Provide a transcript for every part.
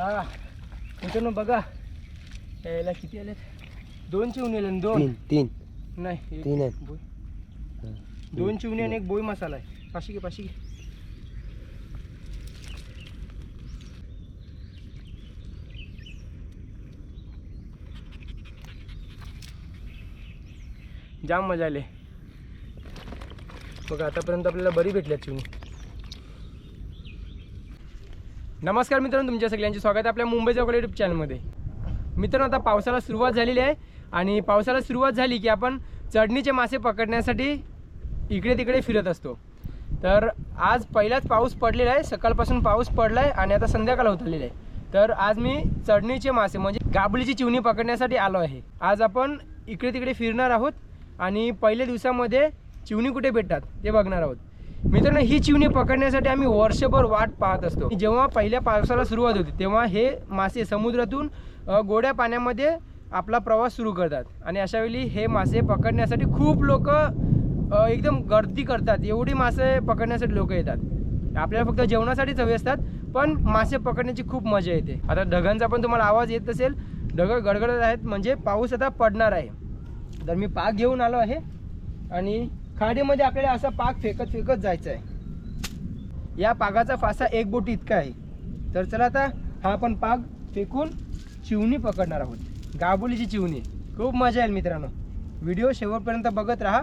हा मित्रांनो बघा. यायला किती आले दोन चिवणी आले ना, दोन. तीन तीन. नाही एक तीन आहेत. बोई. हा. दोन चिवणी आणि एक बोई मसाला आहे. पाचशे घे पाचशे घे. जाम मजा आली. बघा आतापर्यंत आपल्याला बरी भेटल्या चिवणी नमस्कार मित्रांनो तुमच्या सगळ्यांचे स्वागत आहे आपल्या मुंबई चौकडे युट्यूब चॅनलमध्ये मित्रांनो आता पावसाला सुरुवात झालेली आहे आणि पावसाला सुरुवात झाली की आपण चढणीचे मासे पकडण्यासाठी इकडे तिकडे फिरत असतो. तर आज पहिलाच पाऊस पडलेला आहे सकाळपासून पाऊस पडला आहे आणि आता संध्याकाळ होत आलेला आहे. तर आज मी चढणीचे मासे म्हणजे गाबळीची चिवणी पकडण्यासाठी आलो आहे. आज आपण इकडे तिकडे फिरणार आहोत आणि पहिल्या दिवसामध्ये चिवणी कुठे भेटतात ते बघणार आहोत. मित्रांनो ही चिवणी पकडण्यासाठी आम्ही वर्षभर वाट पाहत असतो. जेव्हा पहिल्या पावसाला सुरुवात होते तेव्हा हे मासे समुद्रातून गोड्या पाण्यामध्ये आपला प्रवास सुरू करतात. आणि अशावेळी हे मासे पकडण्यासाठी खूप लोक एकदम गर्दी करतात. एवढी मासे पकडण्यासाठी लोक येतात. आपल्याला फक्त जेवणासाठीच हवे असतात पण मासे पकडण्याची खूप मजा येते. आता ढगांचा पण तुम्हाला आवाज येत असेल. ढग गडगडत आहेत म्हणजे पाऊस आता पडणार आहे. तर मी पाक घेऊन आलो आहे. आणि खाडीमध्ये आपल्याला असा पाक फेकत फेकत जायचं आहे या पागाचा फासा एक बोटी इतका आहे. तर चला आता हा आपण पाग फेकून चिवणी पकडणार आहोत. गाबोलीची चिवणी. खूप मजा येईल मित्रांनो. व्हिडिओ शेवटपर्यंत बघत राहा.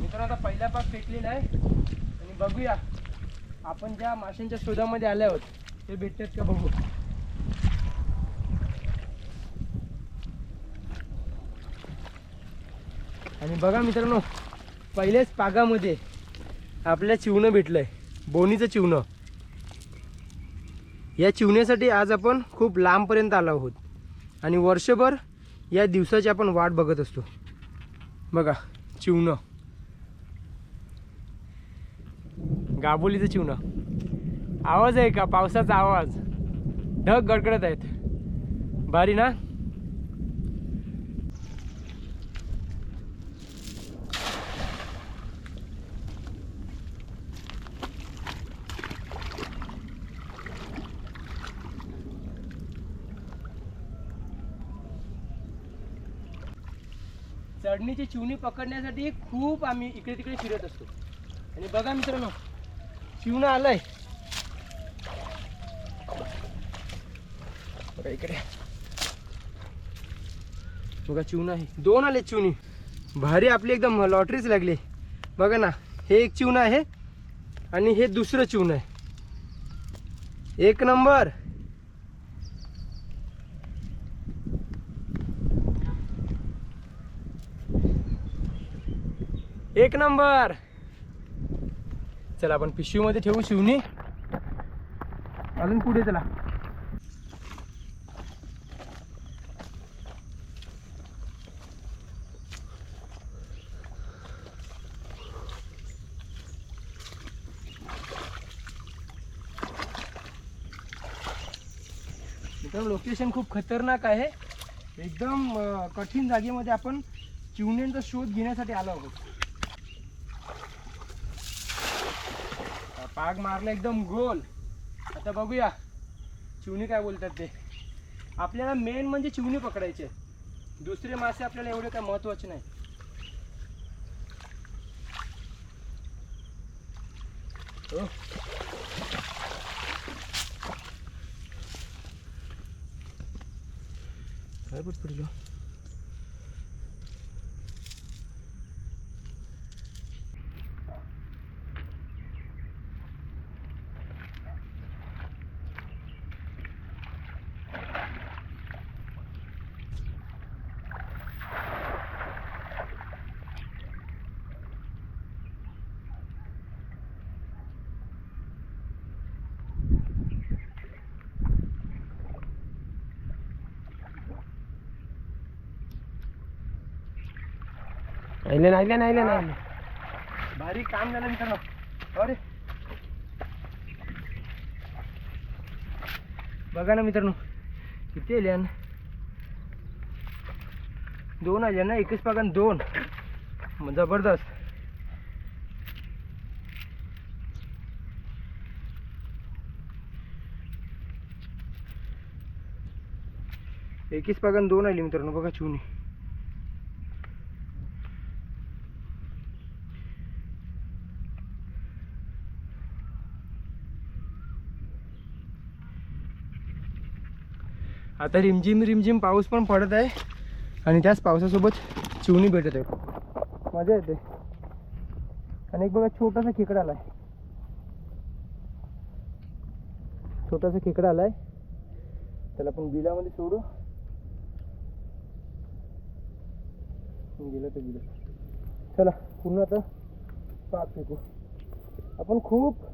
मित्रांनो आता पहिला पाग फेकलेला आहे. आणि बघूया. आपण ज्या माशांच्या शोधामध्ये आले आहोत ते भेटतात का बघू? आणि बघा मित्रांनो पहिल्याच पागामध्ये आपल्या चिवणं भेटलंय बोनीचं चिवणं. या चिवण्यासाठी आज आपण खूप लांबपर्यंत आलो आहोत. आणि वर्षभर या दिवसाची आपण वाट बघत असतो. बघा चिवणं. गाबोलीचं चिवणं. आवाज आहे का? पावसाचा आवाज. ढग गडगडत आहेत. भारी ना? चढणीची चिवणी पकडण्यासाठी खूप आम्ही इकडे तिकडे फिरत असतो. आणि बघा मित्रांनो पिऊन आलाय. बघा इकडे. बघा चिवणं आहे. दोन आले चिवणी. भारी आपली एकदम लॉटरीच लागली. बघा ना हे एक चिवणं आहे आणि हे दुसरं चिवणं आहे. एक नंबर. एक नंबर. त्याला आपण पिशवीमध्ये ठेवू शिवणी. अजून पुढे चला. मित्रांनो लोकेशन खूप खतरनाक आहे. एकदम कठीण जागेमध्ये आपण चिवण्यांचा शोध घेण्यासाठी आलो आहोत. पाग मारला एकदम गोल. आता बघूया. चिवणी काय बोलतात ते. आपल्याला मेन म्हणजे चिवणी पकडायचे दुसरे मासे आपल्याला एवढे काय महत्त्वाचे नाही. हो. काय बघ ना नाहीले ना नाहीले ना भारी काम झालं मित्रांनो. हो अरे बघा ना मित्रांनो किती आले दोन आले ना एकच पागान दोन. मग जबरदस्त. एकच पागन दोन आली मित्रांनो बघा चिवणी. आता रिमझिम रिमझिम पाऊस पण पडत आहे. आणि त्याच पावसासोबत चिवणी भेटत आहे. मजा येते. आणि एक बघा छोटासा खेकडा आलाय. छोटासा खेकडा आलाय. त्याला आपण बिलामध्ये सोडू. गेलं तर गेलं चला पूर्ण आता पाक फेकू. आपण खूप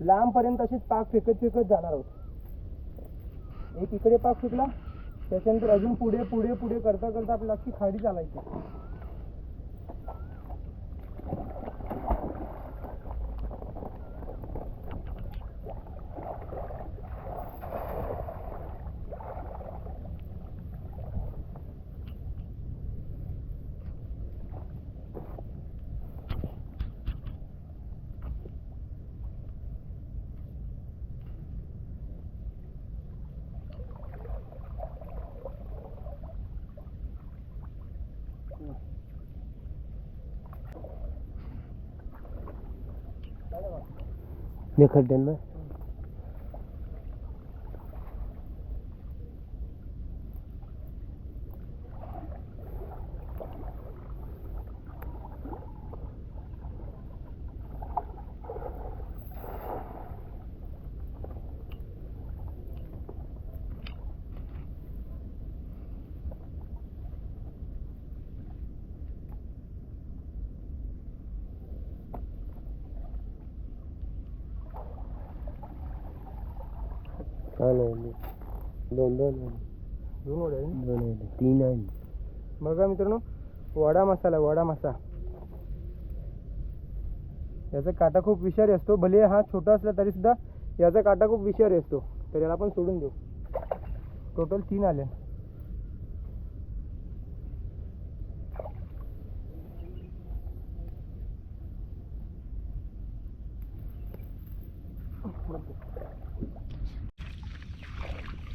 लांबपर्यंत अशीच पाक फेकत फेकत जाणार आहोत. एक इकडे पाक सुटला. त्याच्यानंतर अजून पुढे पुढे पुढे करता करता आपल्याला अख्खी खाडी चालायची. ने खड्ड्यांना छान आहे दोन दोन दोन वडे आहे? दोन आहे तीन आहे बघा मित्रांनो वडा मसाला वडा मसा याचा काटा खूप विषारी असतो. भले हा छोटा असला तरी सुद्धा याचा काटा खूप विषारी असतो. तर याला आपण सोडून देऊ. टोटल तीन आले.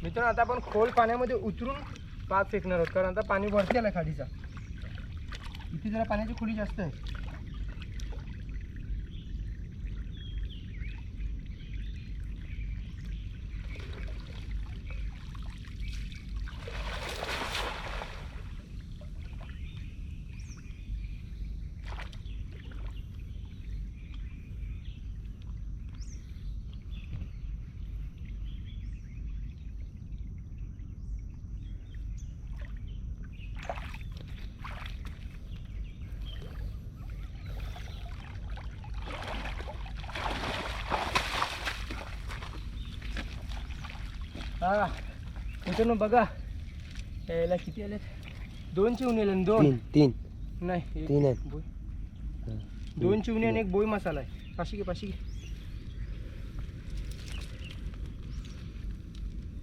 मित्रांनो आता आपण खोल पाण्यामध्ये उतरून पाक फेकणार आहोत कारण आता पाणी वरती आलं खाडीचा. इथे जरा पाण्याची खोली जास्त आहे. हा मित्रांनो बघा. यायला किती आलेत? दोन चिवणी आले दोन. तीन तीन. नाही एक तीन आहेत. बोय. हा. दोन चिवणी आणि एक बोई मसाला आहे. पाचशे घे पाचशे घे.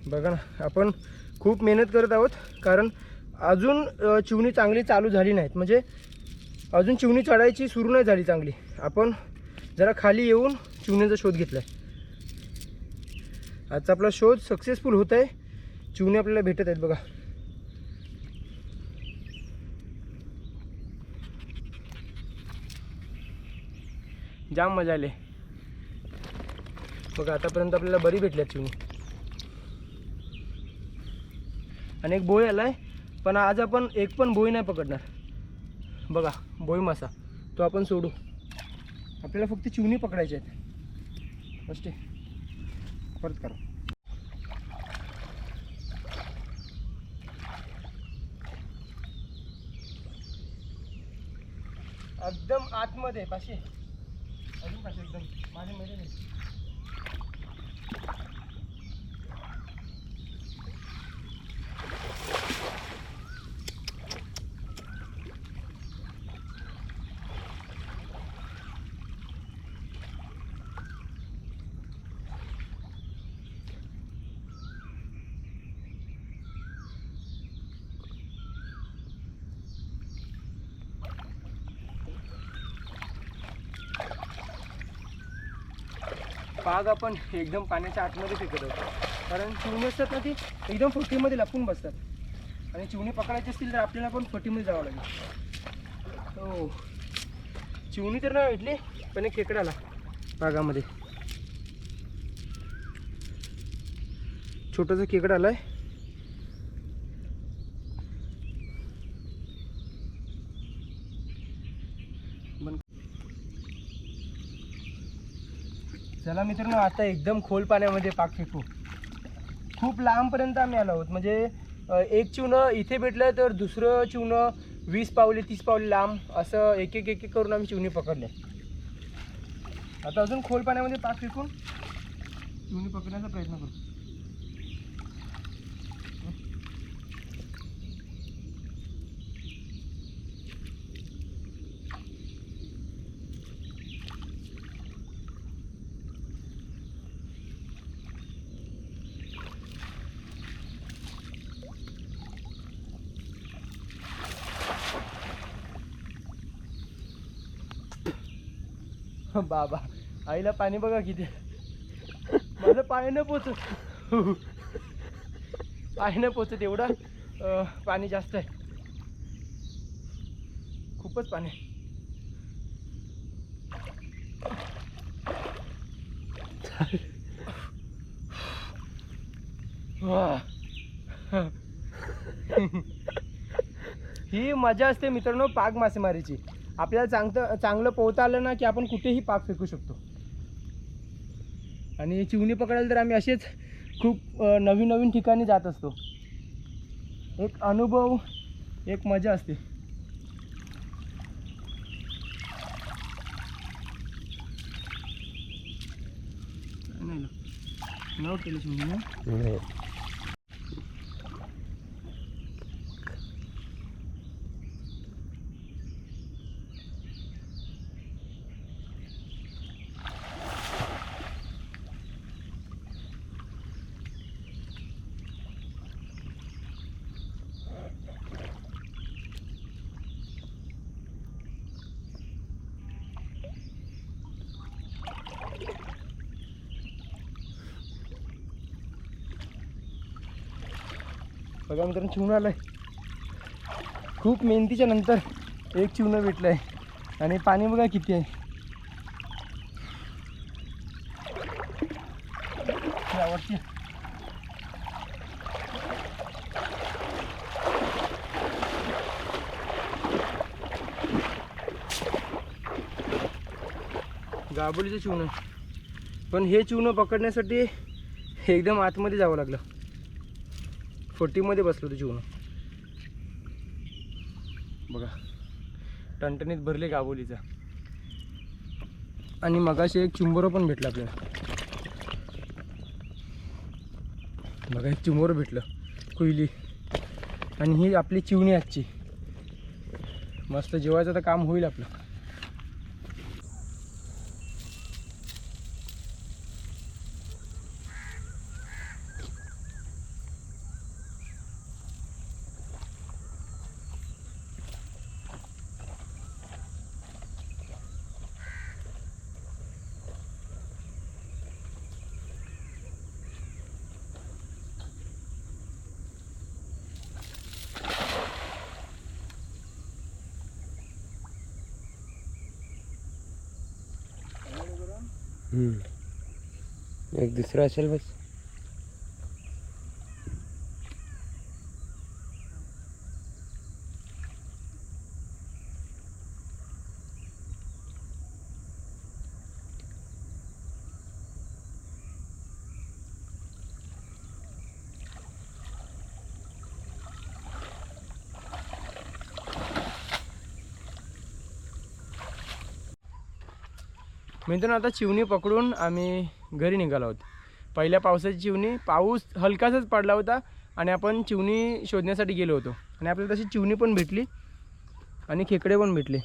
बघा ना आपण खूप मेहनत करत आहोत कारण अजून अ, चिवणी चांगली चालू झाली नाहीत. म्हणजे अजून चिवणी चढायची सुरू नाही झाली चांगली. आपण जरा खाली येऊन चिवण्याचा शोध घेतला आहे आजचा आपला शोध सक्सेसफुल होत आहे चिवणी आपल्याला भेटत आहेत बघा. जाम मजा आली. बघा आतापर्यंत आपल्याला बरी भेटल्या चिवणी. आणि एक बोई आलाय पण आज आपण एक पण बोई नाही पकडणार. बघा बोई मासा. तो आपण सोडू. आपल्याला फक्त चिवणी पकडायचे आहेत. फस्ट परत करा. एकदम आतमध्ये पाशी. अजून पाशी एकदम. माझ्या मध्ये नाही. पाग आपण एकदम पाण्याच्या आतमध्ये फेकत होतो. कारण चिवणी असतात ना ती एकदम फटीमध्ये लपून बसतात. आणि चिवणी पकडायची असतील तर आपल्याला पण फटीमध्ये जावं लागेल. हो. चिवणी तर नाही भेटली पण एक खेकडा आला पागामध्ये छोटंसं खेकडं आलंय. आहे चला मित्रांनो आता एकदम खोल पाण्यामध्ये पाक फेकू. खूप लांबपर्यंत आम्ही आलो आहोत. म्हणजे एक चिवणं इथे भेटलं तर दुसरं चिवणं वीस पावले तीस पावले लांब असं एक एक एक एक करून आम्ही चिवणी पकडले. आता अजून खोल पाण्यामध्ये पाक फेकून चिवणी पकडण्याचा प्रयत्न करू. बाबा. आईला पाणी बघा किती. माझं पाय न पोचत. पाय न पोचत एवढं. पाणी जास्त आहे. खूपच पाणी ही मजा असते मित्रांनो पाग मासेमारीची. आपल्याला चांगलं चांगलं पोहता आलं ना की आपण कुठेही पाक फेकू शकतो. आणि चिवणी पकडायला तर आम्ही असेच खूप नवीन नवीन ठिकाणी जात असतो. एक अनुभव एक मजा असते. नाही केलं चिवणी बघा मित्रांनो चिवणं आलंय. खूप मेहनतीच्या नंतर एक चिवणं भेटलं आहे आणि पाणी बघा किती आहे. यावरती गाबोलीचं चिवणं. पण हे चिवणं पकडण्यासाठी एकदम आतमध्ये जावं लागलं. फोर्टीमध्ये बसलो होतो चिवणं बघा. टणटणीत भरले गाबोलीचा. आणि मगाशी एक चिंबोरं पण भेटलं आपल्याला. बघा एक चिंबोरं भेटलं. कुईली आणि ही आपली चिवणी आजची. मस्त जेवायचं तर काम होईल आपलं. एक दुसरा असेल बस. मित्रांनो आता चिवणी पकडून आम्ही घरी निघालो आहोत. पहिल्या पावसाची चिवणी पाऊस हलकासाच पडला होता आणि आपण चिवणी शोधण्यासाठी गेलो होतो. आणि आपल्याला तशी चिवणी पण भेटली आणि खेकडे पण भेटले.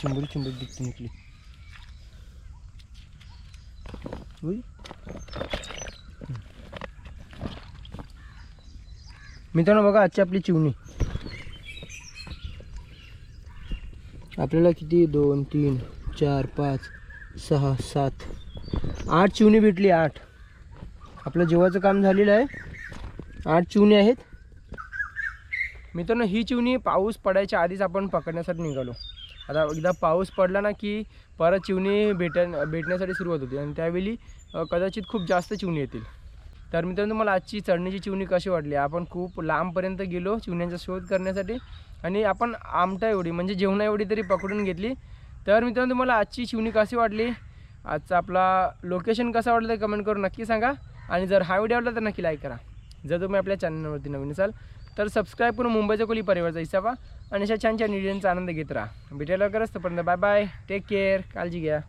चिंबरी चिंबरी दिसते निघली मित्रांनो बघा आजची आपली चिवणी. आपल्याला किती? दोन तीन चार पाच सहा सात. आठ चिवणी भेटली आठ. आपलं जेवाचं काम झालेलं आहे. आठ चिवणी आहेत. मित्रांनो ही चिवणी पाऊस पडायच्या आधीच आपण पकडण्यासाठी निघालो. आता एकदा पाऊस पडला ना की परत चिवणी भेट भेटण्यासाठी सुरुवात होती. आणि त्यावेळी कदाचित खूप जास्त चिवणी येतील. तर मित्रांनो मला आजची चढणीची चिवणी कशी वाटली? आपण खूप लांबपर्यंत गेलो चिवण्यांचा शोध करण्यासाठी आणि आपण आमटा एवढी म्हणजे जेवणा एवढी तरी पकडून घेतली. तर मित्रांनो तुम्हाला आजची चिवणी कशी वाटली? आजचा आपला लोकेशन कसा वाटलं ते कमेंट करून नक्की सांगा. आणि जर हा व्हिडिओ आवडला तर नक्की लाईक करा. जर तुम्ही आपल्या चॅनलवरती नवीन असाल तर सबस्क्राईब करून मुंबईचा कोली परिवारचा हिस्सा आणि अशा छान छान व्हिडिओंचा आनंद घेत राहा. भेटायला लवकरच तोपर्यंत बाय बाय टेक केअर काळजी घ्या.